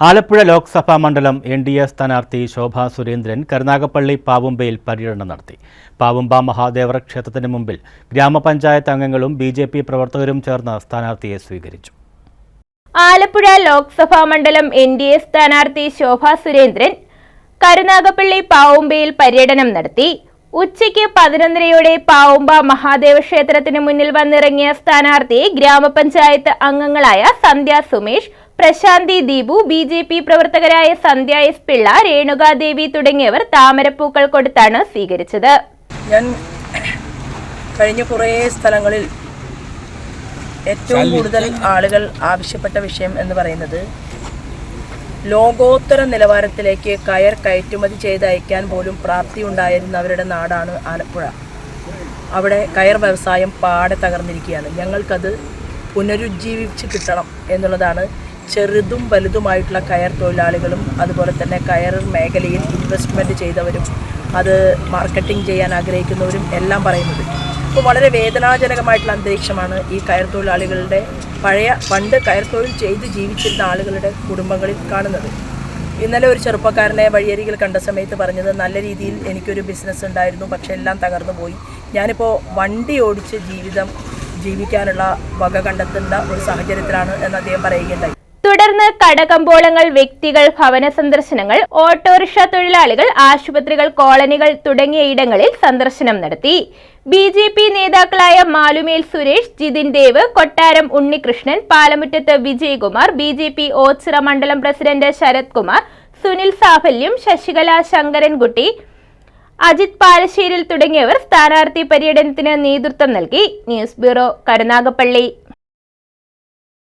ആലപ്പുഴ ലോക്സഭാ മണ്ഡലം N D A സ്ഥാനാർത്ഥി ശോഭാ സുരേന്ദ്രൻ കരുനാഗപ്പള്ളി പാവുമ്പയിൽ പര്യടനം നടത്തി. പാവുമ്പ മഹാദേവർ ക്ഷേത്രത്തിന് മുമ്പിൽ ഗ്രാമപഞ്ചായത്ത് അംഗങ്ങളും ബി ജെ പി പ്രവർത്തകരും ചേർന്ന് സ്ഥാനാർത്ഥിയെ സ്വീകരിച്ചു. ആലപ്പുഴ ലോക്സഭാ മണ്ഡലം എൻ ഡി എ സ്ഥാനാർത്ഥി ശോഭാ സുരേന്ദ്രൻ കരുനാഗപ്പള്ളി പാവുമ്പയിൽ പര്യടനം നടത്തി. ഉച്ചയ്ക്ക് പതിനൊന്നരയോടെ പാവുമ്പ മഹാദേവ ക്ഷേത്രത്തിന് മുന്നിൽ വന്നിറങ്ങിയ സ്ഥാനാർത്ഥി ഗ്രാമപഞ്ചായത്ത് അംഗങ്ങളായ Sandhya Sumesh Prashanthi Deepu B J P പ്രവർത്തകരായ സന്ധ്യ എസ് പിള്ള രേണുകാദേവി തുടങ്ങിയവർ താമരപ്പൂക്കൾ കൊടുത്താണ് സ്വീകരിച്ചത്. ഞാൻ കഴിഞ്ഞ കുറേ സ്ഥലങ്ങളിൽ ഏറ്റവും കൂടുതൽ ആളുകൾ ആവശ്യപ്പെട്ട വിഷയം എന്ന് പറയുന്നത് ലോകോത്തര നിലവാരത്തിലേക്ക് കയർ കയറ്റുമതി ചെയ്ത് അയക്കാൻ പോലും പ്രാപ്തി ഉണ്ടായിരുന്നവരുടെ നാടാണ് ആലപ്പുഴ. അവിടെ കയർ വ്യവസായം പാടെ തകർന്നിരിക്കുകയാണ്. ഞങ്ങൾക്കത് പുനരുജ്ജീവിച്ച് കിട്ടണം എന്നുള്ളതാണ് ചെറുതും വലുതുമായിട്ടുള്ള കയർ തൊഴിലാളികളും അതുപോലെ തന്നെ കയർ മേഖലയിൽ ഇൻവെസ്റ്റ്മെന്റ് ചെയ്തവരും അത് മാർക്കറ്റിംഗ് ചെയ്യാൻ ആഗ്രഹിക്കുന്നവരും എല്ലാം പറയുന്നത്. അപ്പോൾ വളരെ വേദനാജനകമായിട്ടുള്ള അന്തരീക്ഷമാണ് ഈ കയർ തൊഴിലാളികളുടെ പഴയ പണ്ട് കയർ തൊഴിൽ ചെയ്ത് ജീവിച്ചിരുന്ന ആളുകളുടെ കുടുംബങ്ങളിൽ കാണുന്നത്. ഇന്നലെ ഒരു ചെറുപ്പക്കാരനെ വഴിയരികിൽ കണ്ട സമയത്ത് പറഞ്ഞത് നല്ല രീതിയിൽ എനിക്കൊരു ബിസിനസ് ഉണ്ടായിരുന്നു പക്ഷെ എല്ലാം തകർന്നു പോയി. ഞാനിപ്പോൾ വണ്ടി ഓടിച്ച് ജീവിതം ജീവിക്കാനുള്ള വക കണ്ടെത്തേണ്ട ഒരു സാഹചര്യത്തിലാണ് എന്ന് അദ്ദേഹം പറയുകയുണ്ടായി. തുടർന്ന് കടകമ്പോളങ്ങൾ വ്യക്തികൾ ഭവന സന്ദർശനങ്ങൾ ഓട്ടോറിക്ഷ തൊഴിലാളികൾ ആശുപത്രികൾ കോളനികൾ തുടങ്ങിയ ഇടങ്ങളിൽ സന്ദർശനം നടത്തി. ബി ജെ പി നേതാക്കളായ മാലുമേൽ Suresh Jithin Dev Kottaram Unnikrishnan Palamuttath Vijayakumar B J P Ochira മണ്ഡലം പ്രസിഡന്റ് ശരത് കുമാർ സുനിൽ സാഫല്യം ശശികല ശങ്കരൻകുട്ടി അജിത് പാലശ്ശേരിൽ തുടങ്ങിയവർ സ്ഥാനാർത്ഥി പര്യടനത്തിന് നേതൃത്വം നൽകി. News bureau Karunagappally